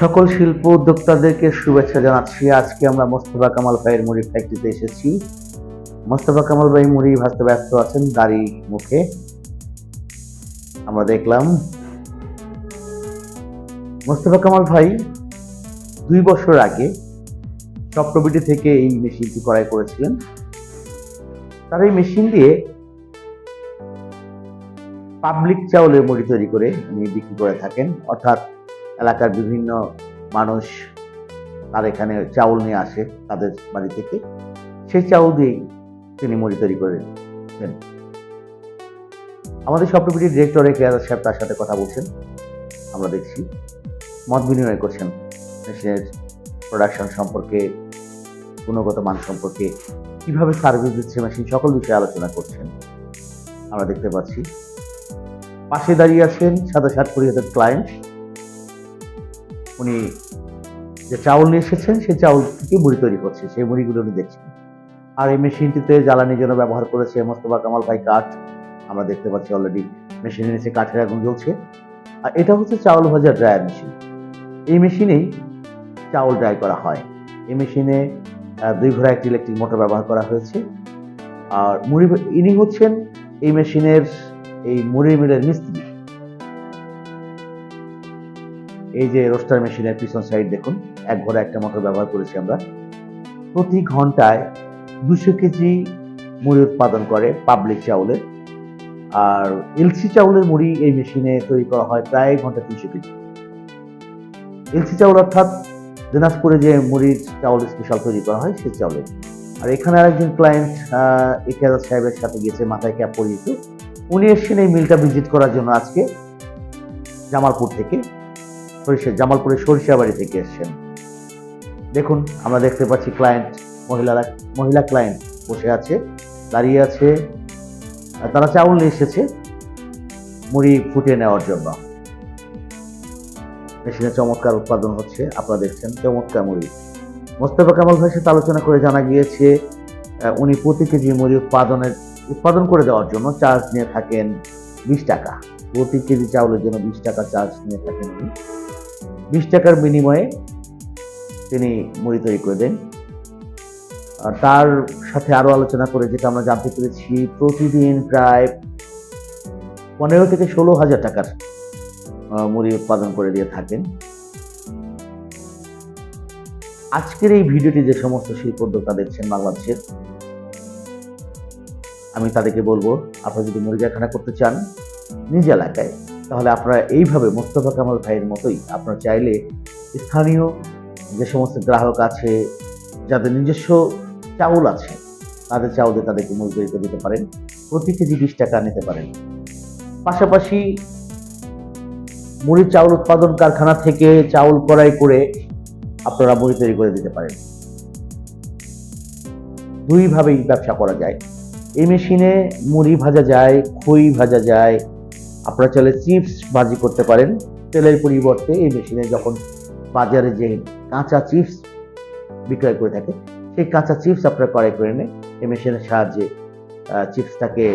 সকল শিল্প উদ্যোক্তাদেরকে শুভেচ্ছা জানাচ্ছি। আজকে আমরা মোস্তফা কামাল ভাইয়ের মুড়ি ফ্যাক্টরিতে এসেছি। মোস্তফা কামাল ভাই মুড়ি ভাজতে ব্যস্ত আছেন দাড়ি মুখে। আমরা দেখলাম, মোস্তফা কামাল ভাই দুই বছর আগে চক্রবিটি থেকে এই মেশিনটি ক্রয় করেছিলেন। তার এই মেশিন দিয়ে পাবলিক চাউলের মুড়ি তৈরি করে উনি বিক্রি করে থাকেন। অর্থাৎ এলাকার বিভিন্ন মানুষ তার এখানে চাউল নিয়ে আসে তাদের বাড়ি থেকে। সেই চাউল দিয়েই তিনি মুড়ি তৈরি করে দেন। আমাদের সপ্তপিটির ডিরেক্টর কেয়ার সাহেব তার সাথে কথা বলছেন। আমরা দেখছি মত বিনিময় করছেন মেশিনের প্রোডাকশন সম্পর্কে, গুণগত মান সম্পর্কে, কীভাবে সার্ভিস দিচ্ছে মেশিন, সকল বিষয়ে আলোচনা করছেন। আমরা দেখতে পাচ্ছি, পাশে দাঁড়িয়ে আছেন সাদা শার্ট পরিহিত ক্লায়েন্ট। উনি যে চাউল নিয়ে এসেছেন, সেই চাউল থেকে মুড়ি তৈরি করছে, সেই মুড়িগুলো উনি দেখছেন। আর এই মেশিনটিতে জ্বালানির জন্য ব্যবহার করেছে মোস্তফা কামাল ভাই কাঠ। আমরা দেখতে পাচ্ছি অলরেডি মেশিনের নিচে কাঠের আগুন জ্বলছে। আর এটা হচ্ছে চাউল ভাজা ড্রায়ার মেশিন এই মেশিনেই চাউল ড্রাই করা হয়। এই মেশিনে দুই ঘোড়া একটি ইলেকট্রিক মোটর ব্যবহার করা হয়েছে। আর মুড়ি, ইনি হচ্ছেন এই মেশিনের, এই মুড়ি মিলের মিস্ত্রি। এই যে রোস্টার মেশিনের পিছন সাইড দেখুন, এক ঘোড়া একটা মোটর ব্যবহার করেছি আমরা। প্রতি ঘন্টায় দুশো কেজি মুড়ি উৎপাদন করে পাবলিক চাউলের। আর এলসি চাউলের মুড়ি এই মেশিনে তৈরি করা হয় প্রায় ঘণ্টা তিনশো কেজি এলসি চাউল অর্থাৎ দিনাজপুরে যে মুড়ির চাউল স্পেশাল তৈরি করা হয়, সেই চাউলের। আর এখানে আরেকজন ক্লায়েন্ট ইতিহাস সাহেবের সাথে গিয়েছে, মাথায় ক্যাপ পরিয়েছে। উনি এসেছেন এই মিলটা ভিজিট করার জন্য আজকে জামালপুর থেকে। সরিষা জামালপুরের সরিষাবাড়ি থেকে এসেছেন। দেখুন, আমরা দেখতে পাচ্ছি ক্লায়েন্ট মহিলারা মহিলা ক্লায়েন্ট বসে আছে, দাঁড়িয়ে আছে। তারা চাউল নিয়ে এসেছে, মুড়ি ফুটিয়ে নেওয়ার জন্য। মেশিনে চমৎকার উৎপাদন হচ্ছে, আপনারা দেখছেন চমৎকার মুড়ি। মোস্তফা কামাল ভাইয়ের সাথে আলোচনা করে জানা গিয়েছে উনি প্রতি কেজি মুড়ি উৎপাদনের উৎপাদন করে দেওয়ার জন্য চার্জ নিয়ে থাকেন বিশ টাকা। প্রতি কেজি চাউলের জন্য বিশ টাকা চার্জ নিয়ে থাকেন উনি। বিশ টাকার বিনিময়ে তিনি মুড়ি তৈরি করে দেন। তার সাথে আরও আলোচনা করে, যেটা আমরা জানতে পেরেছি, প্রতিদিন প্রায় পনেরো থেকে ষোলো হাজার টাকার মুড়ি উৎপাদন করে দিয়ে থাকেন। আজকের এই ভিডিওটি যে সমস্ত শিল্প উদ্যোক্তা দেখছেন বাংলাদেশের, আমি তাদেরকে বলব, আপনারা যদি মুরগি করতে চান, নিজ এলাকায় তাহলে আপনারা এইভাবে মোস্তফা কামাল ভাইয়ের মতোই আপনারা চাইলে স্থানীয় যে সমস্ত গ্রাহক আছে, যাদের নিজস্ব চাউল আছে, তাদের চাউল তাদেরকে করে দিতে পারেন। প্রতি কেজি বিশ টাকা নিতে পারেন। পাশাপাশি মুড়ির চাউল উৎপাদন কারখানা থেকে চাউল ক্রয় করে আপনারা মুড়ি তৈরি করে দিতে পারেন। দুইভাবেই ব্যবসা করা যায়। এই মেশিনে মুড়ি ভাজা যায়, খই ভাজা যায় আপনারা চাইলে চিপস ভাজি করতে পারেন। তেলের পরিবর্তে এই মেশিনে যখন বাজারে যে কাঁচা চিপস বিক্রয় করে থাকে, সেই কাঁচা চিপস আপনারা ক্রয় করে এনে এই মেশিনের সাহায্যে চিপসটাকে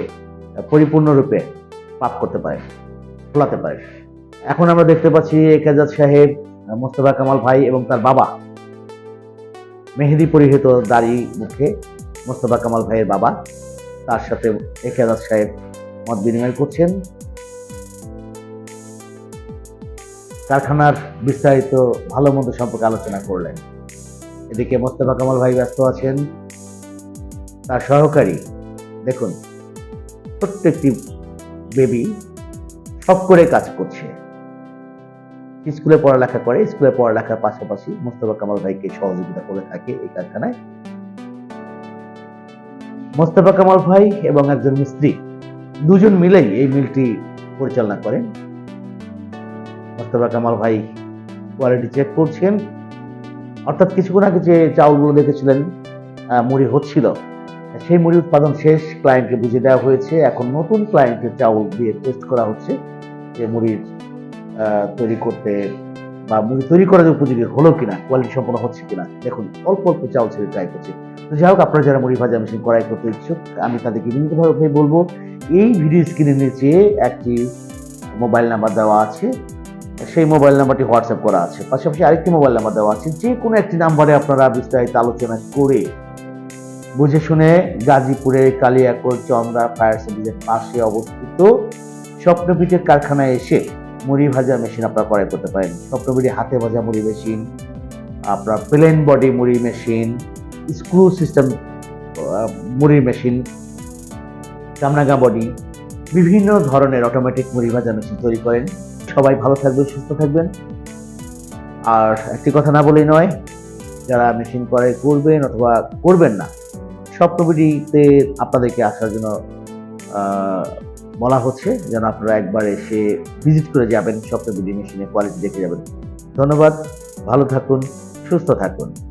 পরিপূর্ণরূপে পাক করতে পারেন, ফোলাতে পারেন। এখন আমরা দেখতে পাচ্ছি একাজাদ সাহেব, মোস্তফা কামাল ভাই এবং তার বাবা। মেহেদি পরিহিত দাড়ি মুখে মোস্তফা কামাল ভাইয়ের বাবা। তার সাথে একাজাদ সাহেব মত বিনিময় করছেন। কারখানার বিস্তারিত ভালো মন্দ সম্পর্কে আলোচনা করলেন। এদিকে মোস্তফা কামাল ভাই ব্যস্ত আছেন। তার সহকারী, দেখুন, প্রত্যেকটি বেবি সব করে কাজ করছে। স্কুলে পড়ালেখা করে, স্কুলে পড়ালেখার পাশাপাশি মোস্তফা কামাল ভাইকে সহযোগিতা করে থাকে এই কারখানায়। মোস্তফা কামাল ভাই এবং একজন মিস্ত্রি, দুজন মিলেই এই মিলটি পরিচালনা করেন। মোস্তফা কামাল ভাই কোয়ালিটি চেক করছেন। অর্থাৎ কিছুক্ষণ আগে যে চাউলগুলো দেখেছিলেন মুড়ি হচ্ছিল, সেই মুড়ি উৎপাদন শেষ ক্লায়েন্টকে বুঝিয়ে দেওয়া হয়েছে। এখন নতুন ক্লায়েন্টের চাউল দিয়ে টেস্ট করা হচ্ছে, যে মুড়ির তৈরি করতে বা মুড়ি তৈরি করার উপযোগী হলো কিনা কোয়ালিটি সম্পন্ন হচ্ছে কিনা, দেখুন, অল্প অল্প চাউল ছেড়ে ট্রাই করছে। তো যাই হোক, আপনারা যারা মুড়ি ভাজা মেশিন করাই করতে ইচ্ছুক, আমি তাদেরকে বিনীতভাবে বলব, এই ভিডিও স্ক্রিনের নিচে একটি মোবাইল নাম্বার দেওয়া আছে। সেই মোবাইল নাম্বারটি হোয়াটসঅ্যাপ করা আছে। পাশাপাশি আরেকটি মোবাইল নাম্বার দেওয়া আছে, যে কোনো একটি নাম্বারে আপনারা বিস্তারিত আলোচনা করে বুঝে শুনে গাজীপুরের কালিয়াকোট চন্দ্রা, ফায়ার সার্ভিসের পাশে অবস্থিত স্বপ্নপীঠের কারখানায় এসে মুড়ি ভাজা মেশিন আপনারা ক্রয় করতে পারেন। স্বপ্নপীঠে হাতে ভাজা মুড়ি মেশিন আপনার প্লেন বডি মুড়ি মেশিন স্ক্রু সিস্টেম মুড়ি মেশিন কামনাগা বডি বিভিন্ন ধরনের অটোমেটিক মুড়ি ভাজা মেশিন তৈরি করেন। সবাই ভালো থাকবেন, সুস্থ থাকবেন। আর একটি কথা না বলেই নয়, যারা মেশিন ক্রয় করবেন অথবা করবেন না স্বপ্নবিডিতে আপনাদেরকে আসার জন্য বলা হচ্ছে যেন আপনারা একবার এসে ভিজিট করে যাবেন স্বপ্নবিডি মেশিনের কোয়ালিটি দেখে যাবেন। ধন্যবাদ, ভালো থাকুন, সুস্থ থাকুন।